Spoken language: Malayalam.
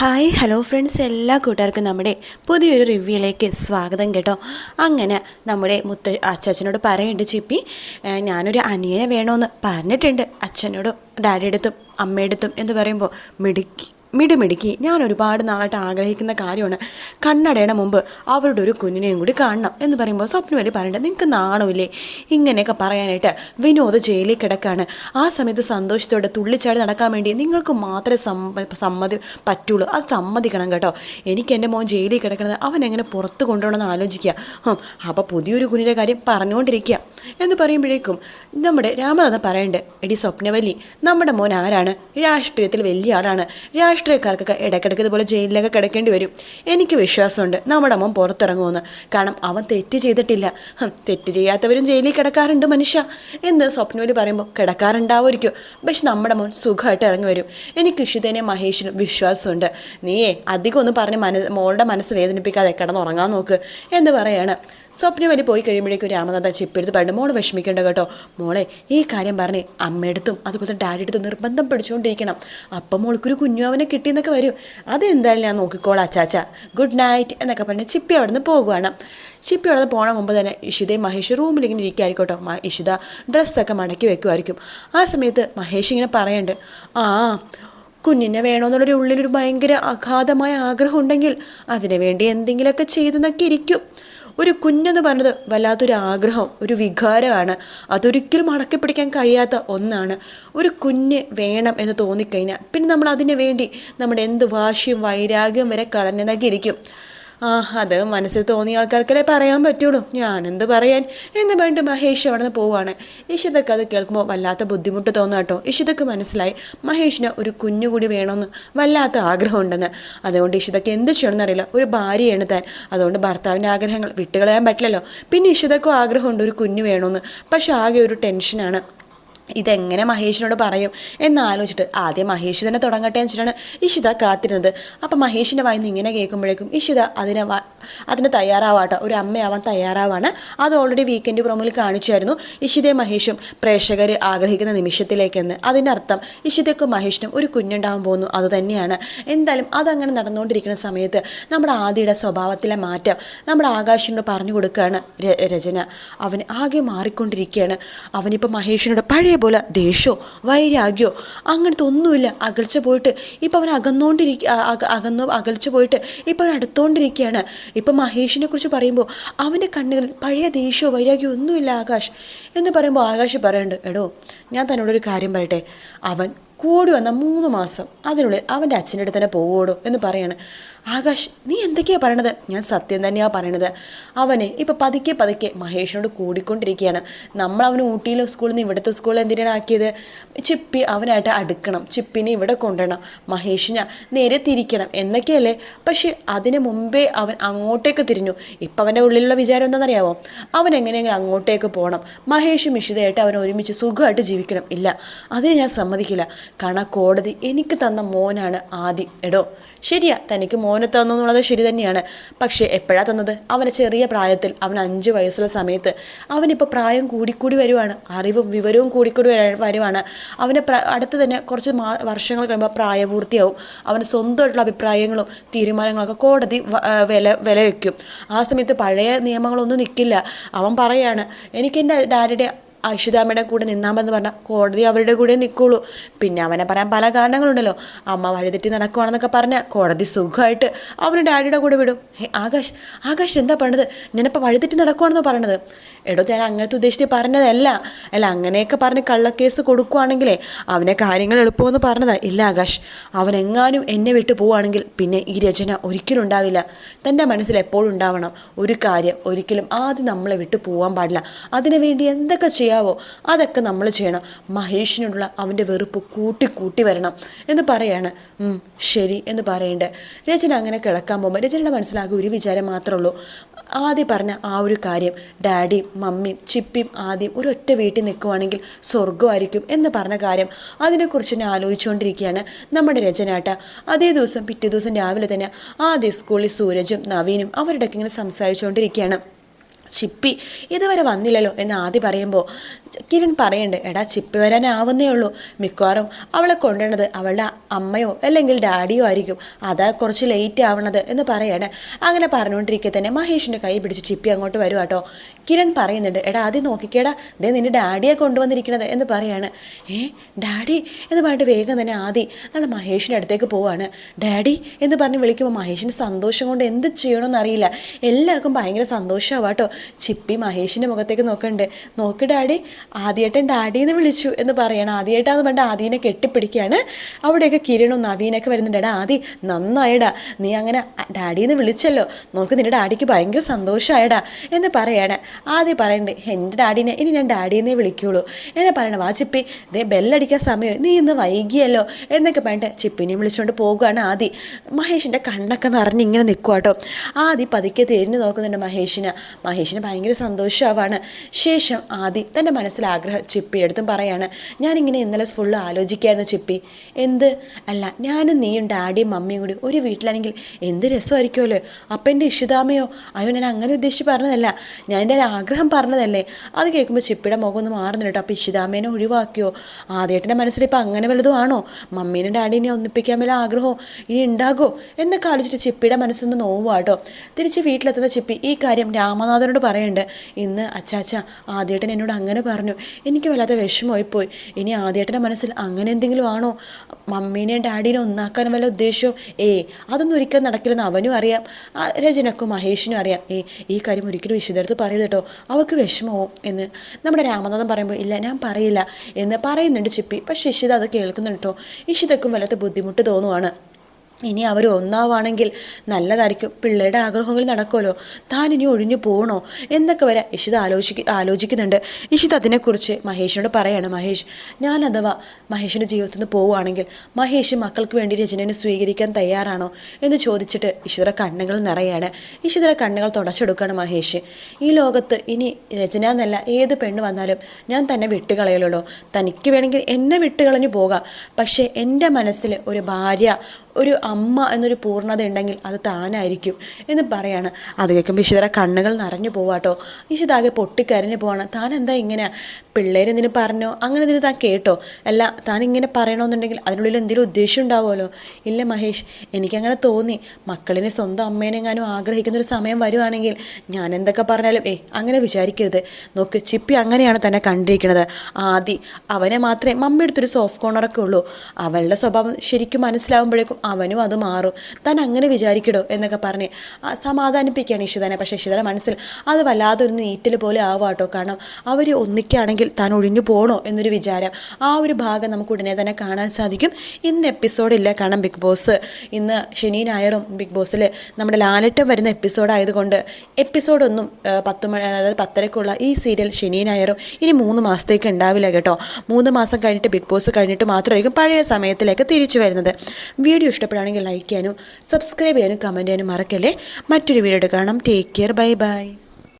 ഹായ് ഹലോ ഫ്രണ്ട്സ് എല്ലാ കൂട്ടുകാർക്കും നമ്മുടെ പുതിയൊരു റിവ്യൂയിലേക്ക് സ്വാഗതം കേട്ടോ. അങ്ങനെ നമ്മുടെ മുത്ത അച്ചാച്ചനോട് പറയുന്നുണ്ട് ചിപ്പി ഞാനൊരു അനിയനെ വേണമെന്ന് പറഞ്ഞിട്ടുണ്ട്. അച്ഛനോടും ഡാഡിയുടെ അടുത്തും അമ്മയുടെ അടുത്തും എന്ന് പറയുമ്പോൾ മിടുക്കി മിടുമിടുക്കി. ഞാൻ ഒരുപാട് നാളായിട്ട് ആഗ്രഹിക്കുന്ന കാര്യമാണ്. കണ്ണടയുടെ മുമ്പ് അവരുടെ ഒരു കുഞ്ഞിനെയും കൂടി കാണണം എന്ന് പറയുമ്പോൾ സ്വപ്നം വരെ പറയണ്ട. നിങ്ങൾക്ക് നാണമില്ലേ? ഇങ്ങനെയൊക്കെ പറയാനായിട്ട് വിനോദ് ജയിലിൽ കിടക്കാണ്. ആ സമയത്ത് സന്തോഷത്തോടെ തുള്ളിച്ചാടി നടക്കാൻ വേണ്ടി നിങ്ങൾക്ക് മാത്രമേ സമ്മതി പറ്റുള്ളൂ. അത് സമ്മതിക്കണം കേട്ടോ. എനിക്ക് എന്റെ മോൻ ജയിലിൽ കിടക്കണത് അവൻ എങ്ങനെ പുറത്ത് കൊണ്ടുപോകണമെന്ന് ആലോചിക്കുക. അപ്പോൾ പുതിയൊരു കുഞ്ഞിന്റെ കാര്യം പറഞ്ഞുകൊണ്ടിരിക്കുക. എന്ന് പറയുമ്പോഴേക്കും നമ്മുടെ രാമനാഥൻ പറയണ്ടേ എടി സ്വപ്നവല്ലി നമ്മുടെ മോൻ ആരാണ്? രാഷ്ട്രീയത്തിൽ വലിയ ആളാണ്. രാഷ്ട്രീയക്കാർക്കൊക്കെ ഇടയ്ക്കിടയ്ക്ക് ഇതുപോലെ ജയിലിലൊക്കെ കിടക്കേണ്ടി വരും. എനിക്ക് വിശ്വാസമുണ്ട്. നമ്മുടെ അമ്മ പുറത്തിറങ്ങുമെന്ന്. കാരണം അവൻ തെറ്റ് ചെയ്തിട്ടില്ല. തെറ്റ് ചെയ്യാത്തവരും ജയിലിൽ കിടക്കാറുണ്ട് മനുഷ്യ. എന്ന് സ്വപ്നവലി പറയുമ്പോൾ കിടക്കാറുണ്ടാവുമായിരിക്കും. പക്ഷെ നമ്മുടെ മോൻ സുഖമായിട്ട് ഇറങ്ങി വരും. എനിക്ക് ഇഷിതേനെ മഹേഷിനും വിശ്വാസമുണ്ട്. നീയേ അധികം ഒന്നും പറഞ്ഞ് മനസ്സ് മോളുടെ മനസ്സ് വേദനിപ്പിക്കാതെ കിടന്നുറങ്ങാൻ നോക്ക് എന്ന് പറയാണ്. സ്വപ്നവലി പോയി കഴിയുമ്പോഴേക്കും രാമനാഥ ചിപ്പെടുത്ത് പറഞ്ഞു മോൾ വിഷമിക്കേണ്ട കേട്ടോ. മോളെ ഈ കാര്യം പറഞ്ഞ് അമ്മയെടുത്തും അതുപോലെ ഡാഡി എടുത്തും നിർബന്ധം പിടിച്ചുകൊണ്ടിരിക്കണം അപ്പം മോൾക്കൊരു കുഞ്ഞു അവനെ കിട്ടിയെന്നൊക്കെ വരും. അതെന്തായാലും ഞാൻ നോക്കിക്കോളാം അച്ചാച്ച. ഗുഡ് നൈറ്റ് എന്നൊക്കെ പറഞ്ഞ് ചിപ്പി അവിടെ നിന്ന് പോകുവാണ്. ചിപ്പി അവിടെ നിന്ന് പോണ മുമ്പ് തന്നെ ഇഷിതയും മഹേഷ് റൂമിൽ ഇങ്ങനെ ഇരിക്കുമായിരിക്കട്ടോ ഇഷിത ഡ്രസ്സൊക്കെ മടക്കി വെക്കുമായിരിക്കും ആ സമയത്ത് മഹേഷ് ഇങ്ങനെ പറയുന്നുണ്ട് ആ കുഞ്ഞിനെ വേണമെന്നുള്ളൊരു ഉള്ളിലൊരു ഭയങ്കര അഗാധമായ ആഗ്രഹം ഉണ്ടെങ്കിൽ അതിനു വേണ്ടി എന്തെങ്കിലുമൊക്കെ ചെയ്തെന്നൊക്കെ ഇരിക്കും. ഒരു കുഞ്ഞെന്ന് പറഞ്ഞത് വല്ലാത്തൊരു ആഗ്രഹം ഒരു വികാരമാണ്. അതൊരിക്കലും അടക്കി പിടിക്കാൻ കഴിയാത്ത ഒന്നാണ്. ഒരു കുഞ്ഞ് വേണം എന്ന് തോന്നിക്കഴിഞ്ഞാൽ പിന്നെ നമ്മൾ അതിനു വേണ്ടി നമ്മുടെ എന്ത് വാശിയും വൈരാഗ്യവും വരെ കളഞ്ഞതാക്കിയിരിക്കും ആ അത് മനസ്സിൽ തോന്നിയ ആൾക്കാർക്കല്ലേ പറയാൻ പറ്റുള്ളൂ. ഞാനെന്ത് പറയാൻ? എന്ന് പറഞ്ഞിട്ട് മഹേഷ് അവിടെ നിന്ന് പോവാണ്. ഇഷിതക്ക് അത് കേൾക്കുമ്പോൾ വല്ലാത്ത ബുദ്ധിമുട്ട് തോന്നാട്ടോ ഇഷിതക്ക് മനസ്സിലായി മഹേഷിന് ഒരു കുഞ്ഞുകൂടി വേണമെന്ന് വല്ലാത്ത ആഗ്രഹമുണ്ടെന്ന്. അതുകൊണ്ട് ഇഷിതക്ക് എന്ത് ചെയ്യണമെന്ന് അറിയില്ല. ഒരു ഭാര്യയാണ് താൻ. അതുകൊണ്ട് ഭർത്താവിന്റെ ആഗ്രഹങ്ങൾ വിട്ടുകളയാൻ പറ്റില്ലല്ലോ. പിന്നെ ഇഷിതക്കും ആഗ്രഹമുണ്ട് ഒരു കുഞ്ഞു വേണമെന്ന് പക്ഷെ ആകെ ഒരു ടെൻഷനാണ്. ഇതെങ്ങനെ മഹേഷിനോട് പറയും എന്നാലോചിച്ചിട്ട് ആദ്യം മഹേഷ് തന്നെ തുടങ്ങട്ടെ എന്ന് വെച്ചിട്ടാണ് ഇഷിത കാത്തിരുന്നത്. അപ്പം മഹേഷിന്റെ വായിന്ന് ഇങ്ങനെ കേൾക്കുമ്പോഴേക്കും ഇഷിത അതിനെ അതിന് തയ്യാറാവാട്ടോ. ഒരു അമ്മയാവാൻ തയ്യാറാവാണ്. അത് ഓൾറെഡി വീക്കെൻഡ് പ്രൊമോയിൽ കാണിച്ചായിരുന്നു ഇഷിതയും മഹേഷും പ്രേക്ഷകർ ആഗ്രഹിക്കുന്ന നിമിഷത്തിലേക്കെന്ന്. അതിന്റെ അർത്ഥം ഇഷിതയ്ക്കും മഹേഷിനും ഒരു കുഞ്ഞുണ്ടാവാൻ പോകുന്നു. അത് തന്നെയാണ്. എന്തായാലും അതങ്ങനെ നടന്നുകൊണ്ടിരിക്കുന്ന സമയത്ത് നമ്മുടെ ആദിയുടെ സ്വഭാവത്തിലെ മാറ്റം നമ്മുടെ ആകാശിനോട് പറഞ്ഞു കൊടുക്കുകയാണ് രചന. അവൻ ആകെ മാറിക്കൊണ്ടിരിക്കുകയാണ്. അവനിപ്പോൾ മഹേഷിനോട് പഴയ പോലെ ദേഷ്യമോ വൈരാഗ്യമോ അങ്ങനത്തെ ഒന്നുമില്ല. അകൽച്ച പോയിട്ട് ഇപ്പം അവൻ അകന്നുകൊണ്ടിരിക്ക അ- അക- അകന്നു അകൽച്ച പോയിട്ട് ഇപ്പം അവൻ അടുത്തുകൊണ്ടിരിക്കുകയാണ് ഇപ്പം മഹേഷിനെ കുറിച്ച് പറയുമ്പോൾ അവന്റെ കണ്ണുകളിൽ പഴയ ദേഷ്യമോ വൈരാഗ്യമോ ഒന്നുമില്ല ആകാശ് എന്ന് പറയുമ്പോൾ ആകാശ് പറയുന്നുണ്ട് എടോ ഞാൻ തന്നോടൊരു കാര്യം പറയട്ടെ. അവൻ കൂടി വന്ന മൂന്ന് മാസം അതിനുള്ളിൽ അവന്റെ അച്ഛന്റെ അടുത്ത് തന്നെ പോവുകയുള്ളൂ എന്ന് പറയാണ്. ആകാശ് നീ എന്തൊക്കെയാണ് പറയണത്? ഞാൻ സത്യം തന്നെയാണ് പറയണത്. അവനെ ഇപ്പം പതുക്കെ പതുക്കെ മഹേഷിനോട് കൂടിക്കൊണ്ടിരിക്കുകയാണ്. നമ്മൾ അവന് ഊട്ടിയിലെ സ്കൂളിൽ നിന്ന് ഇവിടുത്തെ സ്കൂളിൽ എന്തിനാണ് ആക്കിയത്? ചിപ്പി അവനായിട്ട് അടുക്കണം. ചിപ്പിനെ ഇവിടെ കൊണ്ടുവരണം. മഹേഷിനെ നേരെ തിരിക്കണം. എന്നൊക്കെയല്ലേ? പക്ഷേ അതിന് മുമ്പേ അവൻ അങ്ങോട്ടേക്ക് തിരിഞ്ഞു. ഇപ്പം അവന്റെ ഉള്ളിലുള്ള വിചാരം എന്താണെന്നറിയാമോ അവൻ എങ്ങനെയെങ്കിലും അങ്ങോട്ടേക്ക് പോകണം മഹേഷ് ഇഷിതയായിട്ട് അവൻ ഒരുമിച്ച് സുഖമായിട്ട് ജീവിക്കണം. ഇല്ല അതിന് ഞാൻ സമ്മതിക്കില്ല. കാരണം കോടതി എനിക്ക് തന്ന മോനാണ് ആദ്യം എടോ ശരിയാ തനിക്ക് മോനെ തന്നു എന്നുള്ളത് ശരി തന്നെയാണ്. പക്ഷേ എപ്പോഴാണ് തന്നത്? അവനെ ചെറിയ പ്രായത്തിൽ അവൻ അഞ്ച് വയസ്സുള്ള സമയത്ത്. അവനിപ്പോൾ പ്രായം കൂടിക്കൂടി വരുവാണ്. അറിവും വിവരവും കൂടിക്കൂടി വരുവാണ്. അവന് അടുത്ത് തന്നെ കുറച്ച് വർഷങ്ങൾ കഴിയുമ്പോൾ പ്രായപൂർത്തിയാവും. അവന് സ്വന്തമായിട്ടുള്ള അഭിപ്രായങ്ങളും തീരുമാനങ്ങളൊക്കെ കോടതി വില വില വയ്ക്കും ആ സമയത്ത് പഴയ നിയമങ്ങളൊന്നും നിൽക്കില്ല അവൻ പറയാണ് എനിക്ക് എന്റെ ഡാഡിയുടെ അശ്വതാമ്മയുടെ കൂടെ നിന്നാമെന്ന് പറഞ്ഞാൽ കോടതി അവരുടെ കൂടെ നിൽക്കുള്ളൂ പിന്നെ അവനെ പറയാൻ പല കാരണങ്ങളുണ്ടല്ലോ. അമ്മ വഴിതെറ്റി നടക്കുവാണെന്നൊക്കെ പറഞ്ഞാൽ കോടതി സുഖമായിട്ട് അവന് ഡാഡിയുടെ കൂടെ വിടും. ഹേ ആകാശ് ആകാശ് എന്താ പറഞ്ഞത്? ഞാനിപ്പോൾ വഴിതെറ്റി നടക്കുവാണെന്ന് പറഞ്ഞത്? എടോ ഞാൻ അങ്ങനത്തെ ഉദ്ദേശിച്ച് പറഞ്ഞതല്ല. അല്ല അങ്ങനെയൊക്കെ പറഞ്ഞ് കള്ളക്കേസ് കൊടുക്കുവാണെങ്കിലേ അവനെ കാര്യങ്ങൾ എളുപ്പമെന്ന് പറഞ്ഞതാ. ഇല്ല ആകാശ് അവനെങ്ങാനും എന്നെ വിട്ടു പോവുകയാണെങ്കിൽ പിന്നെ ഈ രചന ഒരിക്കലും ഉണ്ടാവില്ല. തന്റെ മനസ്സിൽ എപ്പോഴും ഉണ്ടാവണം. ഒരു കാര്യം ഒരിക്കലും ആദ്യം നമ്മളെ വിട്ടു പോകാൻ പാടില്ല. അതിനു വേണ്ടി എന്തൊക്കെ ചെയ്യാവോ? അതൊക്കെ നമ്മൾ ചെയ്യണം. മഹേഷിനോടുള്ള അവന്റെ വെറുപ്പ് കൂട്ടി കൂട്ടി വരണം എന്ന് പറയാണ്. ശരി എന്ന് പറയണ്ടേ. രചന അങ്ങനെ കിടക്കാൻ പോകുമ്പോൾ രചനയുടെ മനസ്സിലാകെ ഒരു വിചാരം മാത്രമേ ഉള്ളൂ. ആദ്യം പറഞ്ഞ ആ ഒരു കാര്യം ഡാഡിയും മമ്മിയും ചിപ്പിയും ആദ്യം ഒരൊറ്റ വീട്ടിൽ നിൽക്കുവാണെങ്കിൽ സ്വർഗമായിരിക്കും എന്ന് പറഞ്ഞ കാര്യം അതിനെക്കുറിച്ച് തന്നെ ആലോചിച്ചുകൊണ്ടിരിക്കുകയാണ് നമ്മുടെ രചനാട്ട അതേ ദിവസം പിറ്റേ ദിവസം രാവിലെ തന്നെ ആദ്യ സ്കൂളിൽ സൂരജും നവീനും അവരുടെയൊക്കെ ഇങ്ങനെ സംസാരിച്ചുകൊണ്ടിരിക്കുകയാണ്. ചിപ്പി. ഇതുവരെ വന്നില്ലല്ലോ എന്ന് ആദ്യം പറയുമ്പോൾ കിരൺ പറയുന്നുണ്ട് എടാ ചിപ്പി വരാനാവുന്നേ ഉള്ളൂ. മിക്കവാറും അവളെ കൊണ്ടുവന്നത് അവളുടെ അമ്മയോ അല്ലെങ്കിൽ ഡാഡിയോ ആയിരിക്കും. അതാ കുറച്ച് ലേറ്റ് ആവണത് എന്ന് പറയാണ്. അങ്ങനെ പറഞ്ഞുകൊണ്ടിരിക്കെ തന്നെ മഹേഷിന്റെ കൈ പിടിച്ച് ചിപ്പി അങ്ങോട്ട് വരും കേട്ടോ കിരൺ പറയുന്നുണ്ട് എടാ ആദ്യം നോക്കിക്കേടാ. ദേ നിന്റെ ഡാഡിയെ കൊണ്ടുവന്നിരിക്കണത് എന്ന് പറയാണ്. ഏ ഡാഡി? എന്ന് പറഞ്ഞിട്ട് വേഗം തന്നെ ആദി നമ്മുടെ മഹേഷിന്റെ അടുത്തേക്ക് പോവാണ്. ഡാഡി? എന്ന് പറഞ്ഞ് വിളിക്കുമ്പോൾ മഹേഷിന്റെ സന്തോഷം കൊണ്ട് എന്ത് ചെയ്യണമെന്ന് അറിയില്ല. എല്ലാവർക്കും ഭയങ്കര സന്തോഷമാവാം കേട്ടോ ചിപ്പി മഹേഷിന്റെ മുഖത്തേക്ക് നോക്കണ്ടേ. നോക്ക് ഡാഡി ആദ്യമായിട്ടും ഡാഡി എന്ന് വിളിച്ചു എന്ന് പറയണം. ആദ്യമായിട്ടാന്ന് പറഞ്ഞിട്ട് ആദീനെ കെട്ടിപ്പിടിക്കുകയാണ്. അവിടെയൊക്കെ കിരണും നവീനൊക്കെ വരുന്നുണ്ട്. എടാ ആദി നന്നായടാ. നീ അങ്ങനെ ഡാഡി എന്ന് വിളിച്ചല്ലോ. നോക്ക് നിന്റെ ഡാഡിക്ക് ഭയങ്കര സന്തോഷമായടാ എന്ന് പറയാണ്. ആദ്യം പറയണ്ടേ എന്റെ ഡാഡിനെ ഇനി ഞാൻ ഡാഡിയെന്നേ വിളിക്കുള്ളൂ എന്നെ പറയണം. വാ ചിപ്പി ദേ ബെല്ലടിക്കാൻ സമയം. നീ ഇന്ന് വൈകിയല്ലോ എന്നൊക്കെ പറഞ്ഞിട്ട് ചിപ്പിനെ വിളിച്ചുകൊണ്ട് പോകുകയാണ് ആദി. മഹേഷിന്റെ കണ്ണൊക്കെ നിറഞ്ഞ് ഇങ്ങനെ നിൽക്കുക കേട്ടോ ആദി പതുക്കെ തിരിഞ്ഞു നോക്കുന്നുണ്ട് മഹേഷിനെ. മഹേഷിന് ഭയങ്കര സന്തോഷമാവാണ് ശേഷം ആദി തന്റെ മനസ്സിൽ ആഗ്രഹം ചിപ്പി എടുത്തും പറയാണ് ഞാനിങ്ങനെ ഇന്നലെ ഫുള്ള് ആലോചിക്കായിരുന്നു ചിപ്പി. എന്ത്? അല്ല ഞാനും നീയും ഡാഡിയും മമ്മിയും കൂടി ഒരു വീട്ടിലാണെങ്കിൽ എന്ത് രസമായിരിക്കുമല്ലോ? അപ്പന്റെ ഇഷിതാമയോ? അയ്യോ ഞാൻ അങ്ങനെ ഉദ്ദേശിച്ച് പറഞ്ഞതല്ല. ഞാൻ എന്റെ ആഗ്രഹം പറഞ്ഞതല്ലേ? അത് കേൾക്കുമ്പോൾ ചിപ്പിയുടെ മുഖം ഒന്ന് മാറുന്നില്ല കേട്ടോ. അപ്പോൾ ഇഷിതാമേനെ ഒഴിവാക്കിയോ? ആദ്യമായിട്ടെ മനസ്സിൽ ഇപ്പം അങ്ങനെ വലുതും മമ്മീനും ഡാഡീനെ ഒന്നിപ്പിക്കാൻ വല്ല ആഗ്രഹമോ? ഇനി ഉണ്ടാകോ എന്നൊക്കെ ആലോചിച്ചിട്ട് ചിപ്പിയുടെ മനസ്സൊന്ന് നോവാട്ടോ തിരിച്ച് വീട്ടിലെത്തുന്ന ചിപ്പി ഈ കാര്യം രാമനാഥനോട് പറയുന്നുണ്ട് ഇന്ന് അച്ചാച്ച ആദ്യേട്ടൻ എന്നോട് അങ്ങനെ പറഞ്ഞു. എനിക്ക് വല്ലാതെ വിഷമമായി പോയി. ഇനി ആദ്യേട്ടന്റെ മനസ്സിൽ അങ്ങനെ എന്തെങ്കിലും ആണോ? മമ്മീനെയും ഡാഡീനെ ഒന്നാക്കാൻ വല്ല ഉദ്ദേശവും? ഏ അതൊന്നും ഒരിക്കലും നടക്കില്ലെന്ന് അവനും അറിയാം. രചനക്കും മഹേഷിനും അറിയാം. ഏ ഈ കാര്യം ഒരിക്കലും വിശുദ്ധടുത്ത് പറയരുത് കേട്ടോ. അവൾക്ക് വിഷമവും എന്ന്. നമ്മുടെ രാമനാഥൻ പറയുമ്പോൾ ഇല്ല ഞാൻ പറയില്ല എന്ന് പറയുന്നുണ്ട് ചിപ്പി. പക്ഷേ ഇഷിത അത് കേൾക്കുന്നുണ്ട് കേട്ടോ. ഇഷിതക്കും വല്ലാത്ത ബുദ്ധിമുട്ട് തോന്നുവാണ്. ഇനി അവർ ഒന്നാവാണെങ്കിൽ നല്ലതായിരിക്കും. പിള്ളേരുടെ ആഗ്രഹങ്ങൾ നടക്കുമല്ലോ. താൻ ഇനി ഒഴിഞ്ഞു പോകണോ എന്നൊക്കെ വരെ ഇഷിത ആലോചിക്ക ആലോചിക്കുന്നുണ്ട്. ഇഷിത അതിനെക്കുറിച്ച് മഹേഷിനോട് പറയാണ്. മഹേഷ് ഞാൻ അഥവാ മഹേഷിന്റെ ജീവിതത്തിൽ നിന്ന് പോവുകയാണെങ്കിൽ മഹേഷ് മക്കൾക്ക് വേണ്ടി രചനയെ സ്വീകരിക്കാൻ തയ്യാറാണോ? എന്ന് ചോദിച്ചിട്ട് ഇഷിതയുടെ കണ്ണുകൾ നിറയാണ്. ഇഷിതയുടെ കണ്ണുകൾ തുടച്ചെടുക്കുകയാണ് മഹേഷ്. ഈ ലോകത്ത് ഇനി രചന എന്നല്ല ഏത് പെണ്ണ് വന്നാലും ഞാൻ തന്നെ വിട്ടുകളയലുള്ളൂ തനിക്ക് വേണമെങ്കിൽ എന്നെ വിട്ടുകളഞ്ഞു പോകാം. പക്ഷേ എന്റെ മനസ്സിൽ ഒരു ഭാര്യ ഒരു അമ്മ എന്നൊരു പൂർണത ഉണ്ടെങ്കിൽ അത് താനായിരിക്കും എന്ന് പറയാണ്. അത് കേൾക്കുമ്പോൾ ഇഷിതര കണ്ണുകൾ നിറഞ്ഞു പോവാട്ടോ ഇഷിതാകെ പൊട്ടിക്കരഞ്ഞു പോവാണ്. താൻ എന്താ ഇങ്ങനെ പിള്ളേരെന്തിനു പറഞ്ഞോ? അങ്ങനെ എന്തിനു താൻ കേട്ടോ? അല്ല താൻ ഇങ്ങനെ പറയണമെന്നുണ്ടെങ്കിൽ അതിനുള്ളിൽ എന്തെങ്കിലും ഉദ്ദേശം ഉണ്ടാവുമല്ലോ? ഇല്ല മഹേഷ് എനിക്കങ്ങനെ തോന്നി. മക്കളിനെ സ്വന്തം അമ്മേനെങ്ങാനും ആഗ്രഹിക്കുന്ന ഒരു സമയം വരുവാണെങ്കിൽ ഞാൻ എന്തൊക്കെ പറഞ്ഞാലും ഏ അങ്ങനെ വിചാരിക്കരുത്. നോക്ക് ചിപ്പി അങ്ങനെയാണ് തന്നെ കണ്ടിരിക്കുന്നത് ആദി അവനെ മാത്രമേ മമ്മി എടുത്തൊരു സോഫ്റ്റ് കോർണറൊക്കെ ഉള്ളൂ. അവളുടെ സ്വഭാവം ശരിക്കും മനസ്സിലാവുമ്പോഴേക്കും അവനും അത് മാറും. താൻ അങ്ങനെ വിചാരിക്കടോ? എന്നൊക്കെ പറഞ്ഞ് സമാധാനിപ്പിക്കുകയാണ് ഇഷിതനെ പക്ഷേ ഇഷിതയുടെ മനസ്സിൽ അത് വല്ലാതൊരു നീറ്റൽ പോലെ ആവാട്ടോ. കാരണം അവർ ഒന്നിക്കുകയാണെങ്കിൽ താൻ ഒഴിഞ്ഞു പോകണോ എന്നൊരു വിചാരം. ആ ഒരു ഭാഗം നമുക്ക് ഉടനെ തന്നെ കാണാൻ സാധിക്കും. ഇന്ന് എപ്പിസോഡില്ല കാരണം ബിഗ് ബോസ് ഇന്ന് ശനി ഞായറും ബിഗ് ബോസിൽ നമ്മുടെ ലാലറ്റം വരുന്ന എപ്പിസോഡ് ആയതുകൊണ്ട് എപ്പിസോഡൊന്നും പത്ത് മണി അതായത് പത്തരക്കുള്ള ഈ സീരിയൽ ശനി ഞായറും ഇനി മൂന്ന് മാസത്തേക്ക് ഉണ്ടാവില്ല കേട്ടോ. മൂന്ന് മാസം കഴിഞ്ഞിട്ട് ബിഗ് ബോസ് കഴിഞ്ഞിട്ട് മാത്രമായിരിക്കും പഴയ സമയത്തിലേക്ക് തിരിച്ചു വരുന്നത്. വീഡിയോ ഇഷ്ടപ്പെടുകയാണെങ്കിൽ ലൈക്ക് ചെയ്യാനും സബ്സ്ക്രൈബ് ചെയ്യാനും കമന്റ് ചെയ്യാനും മറക്കല്ലേ? മറ്റൊരു വീഡിയോ കാണാം. Take care bye bye